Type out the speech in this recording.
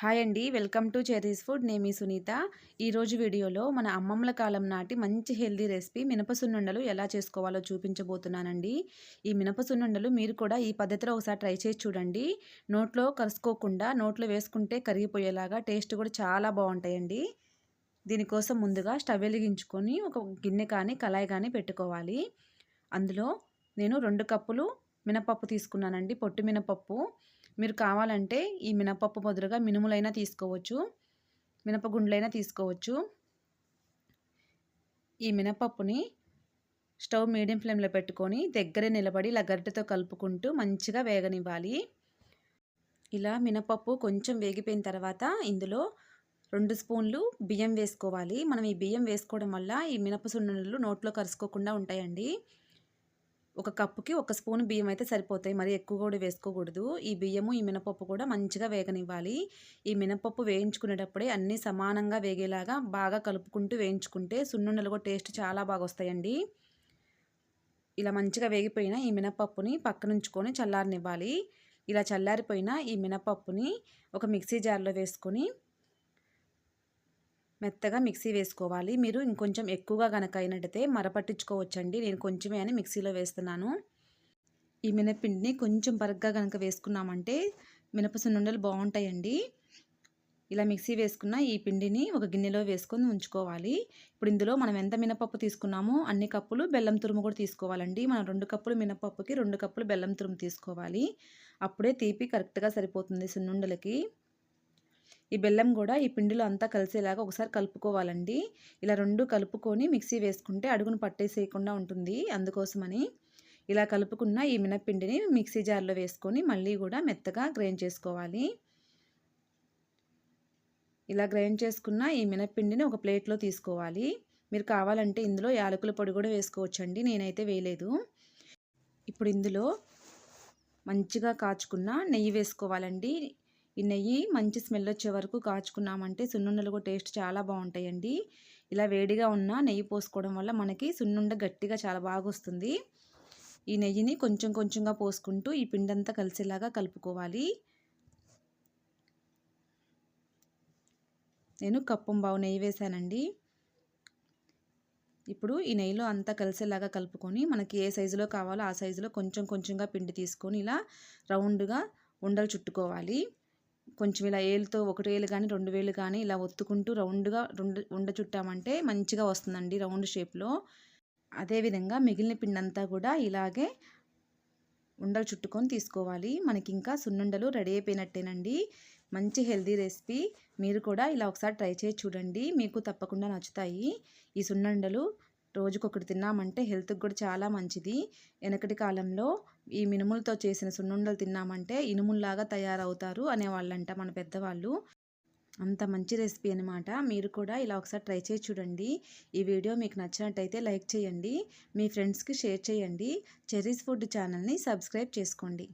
Hi అండి. Welcome to Cherry's food. నేమి సునీత. ఈరోజు వీడియోలో మన అమ్మమ్మల కాలం నాటి మంచి హెల్దీ రెసిపీ మినపసున్నుండలు ఎలా చేసుకోవాలో చూపించబోతున్నానండి. ఈ మినపసున్నుండలు మీరు కూడా ఈ పద్ధతిలో ఒకసారి ట్రై చేసి చూడండి. నోట్లో కలుసుకోకుండా నోట్లో వేసుకుంటే కరిగిపోయేలాగా టేస్ట్ కూడా చాలా బాగుంటాయండి. దీనికోసం ముందుగా స్టవ్ వెలిగించుకొని ఒక గిన్నె కానీ కళాయి కానీ పెట్టుకోవాలి. అందులో నేను రెండు కప్పులు మినపప్పు తీసుకున్నానండి. పొట్టు మినపప్పు మీరు కావాలంటే ఈ మినపప్పు బదులుగా మినుములైనా తీసుకోవచ్చు. మినపగుండ్లైనా తీసుకోవచ్చు. ఈ మినపప్పుని స్టవ్ మీడియం ఫ్లేమ్లో పెట్టుకొని దగ్గరే నిలబడి ఇలా గరిటెతో కలుపుకుంటూ మంచిగా వేగనివ్వాలి. ఇలా మినపప్పు కొంచెం వేగిపోయిన తర్వాత ఇందులో రెండు స్పూన్లు బియ్యం వేసుకోవాలి. మనం ఈ బియ్యం వేసుకోవడం వల్ల ఈ మినప సున్నులు నోట్లో కరుసుకోకుండా ఉంటాయండి. ఒక కప్పుకి ఒక స్పూన్ బియ్యం అయితే సరిపోతాయి. మరి ఎక్కువ కూడా వేసుకోకూడదు. ఈ బియ్యము ఈ మినపప్పు కూడా మంచిగా వేగనివ్వాలి. ఈ మినపప్పు వేయించుకునేటప్పుడే అన్నీ సమానంగా వేగేలాగా బాగా కలుపుకుంటూ వేయించుకుంటే సున్నుండలు కూడా టేస్ట్ చాలా బాగా వస్తాయండి. ఇలా మంచిగా వేగిపోయిన ఈ మినపప్పుని పక్కనుంచుకొని చల్లారనివ్వాలి. ఇలా చల్లారిపోయిన ఈ మినపప్పుని ఒక మిక్సీ జార్లో వేసుకొని మెత్తగా మిక్సీ వేసుకోవాలి. మీరు ఇంకొంచెం ఎక్కువగా కనుక అయినట్టయితే మరపట్టించుకోవచ్చండి. నేను కొంచెమే అని మిక్సీలో వేస్తున్నాను. ఈ మినపిండిని కొంచెం బరగ్గా కనుక వేసుకున్నామంటే మినప సున్నుండలు బాగుంటాయండి. ఇలా మిక్సీ వేసుకున్న ఈ పిండిని ఒక గిన్నెలో వేసుకొని ఉంచుకోవాలి. ఇప్పుడు ఇందులో మనం ఎంత మినపప్పు తీసుకున్నామో అన్ని కప్పులు బెల్లం తురుము కూడా తీసుకోవాలండి. మనం రెండు కప్పులు మినపప్పుకి రెండు కప్పులు బెల్లం తురుము తీసుకోవాలి. అప్పుడే తీపి కరెక్ట్గా సరిపోతుంది సున్నుండలకి. ఈ బెల్లం కూడా ఈ పిండిలో అంతా కలిసేలాగా ఒకసారి కలుపుకోవాలండి. ఇలా రెండు కలుపుకొని మిక్సీ వేసుకుంటే అడుగును పట్టేసేయకుండా ఉంటుంది అందుకోసమని. ఇలా కలుపుకున్న ఈ మినప్పిండిని మిక్సీ జార్లో వేసుకొని మళ్ళీ కూడా మెత్తగా గ్రైండ్ చేసుకోవాలి. ఇలా గ్రైండ్ చేసుకున్న ఈ మినప్పిండిని ఒక ప్లేట్లో తీసుకోవాలి. మీరు కావాలంటే ఇందులో యాలకుల పొడి కూడా వేసుకోవచ్చండి నేనైతే వేయలేదు. ఇప్పుడు ఇందులో మంచిగా కాచుకున్న నెయ్యి వేసుకోవాలండి. ఈ నెయ్యి మంచి స్మెల్ వచ్చే వరకు కాచుకున్నామంటే సున్నుండలు కూడా టేస్ట్ చాలా బాగుంటాయండి. ఇలా వేడిగా ఉన్న నెయ్యి పోసుకోవడం వల్ల మనకి సున్నుండ గట్టిగా చాలా బాగా వస్తుంది. ఈ నెయ్యిని కొంచెం కొంచెంగా పోసుకుంటూ ఈ పిండంతా కలిసేలాగా కలుపుకోవాలి. నేను కప్పం బావు నెయ్యి వేసానండి. ఇప్పుడు ఈ నెయ్యిలో అంతా కలిసేలాగా కలుపుకొని మనకి ఏ సైజులో కావాలో ఆ సైజులో కొంచెం కొంచెంగా పిండి తీసుకొని ఇలా రౌండ్గా ఉండలు చుట్టుకోవాలి. కొంచెం ఇలా ఏలుతో ఒకటి వేలు కానీ రెండు వేలు కానీ ఇలా ఒత్తుకుంటూ రౌండ్గా రెండు ఉండ చుట్టామంటే మంచిగా వస్తుందండి రౌండ్ షేప్లో. అదేవిధంగా మిగిలిన పిండి అంతా కూడా ఇలాగే ఉండలు చుట్టుకొని తీసుకోవాలి. మనకి ఇంకా సున్నుండలు రెడీ అయిపోయినట్టేనండి. మంచి హెల్దీ రెసిపీ. మీరు కూడా ఇలా ఒకసారి ట్రై చేసి చూడండి. మీకు తప్పకుండా నచ్చుతాయి. ఈ సున్నుండలు రోజుకొకటి తిన్నామంటే హెల్త్కి కూడా చాలా మంచిది. వెనకటి కాలంలో ఈ మినుములతో చేసిన సున్నుండలు తిన్నామంటే ఇనుముల్లాగా తయారవుతారు అనేవాళ్ళంట మన పెద్దవాళ్ళు. అంత మంచి రెసిపీ అనమాట మీరు కూడా ఇలా ఒకసారి ట్రై చేసి చూడండి. ఈ వీడియో మీకు నచ్చినట్టయితే లైక్ చేయండి. మీ ఫ్రెండ్స్కి షేర్ చేయండి. చెర్రీస్ ఫుడ్ ఛానల్ని సబ్స్క్రైబ్ చేసుకోండి.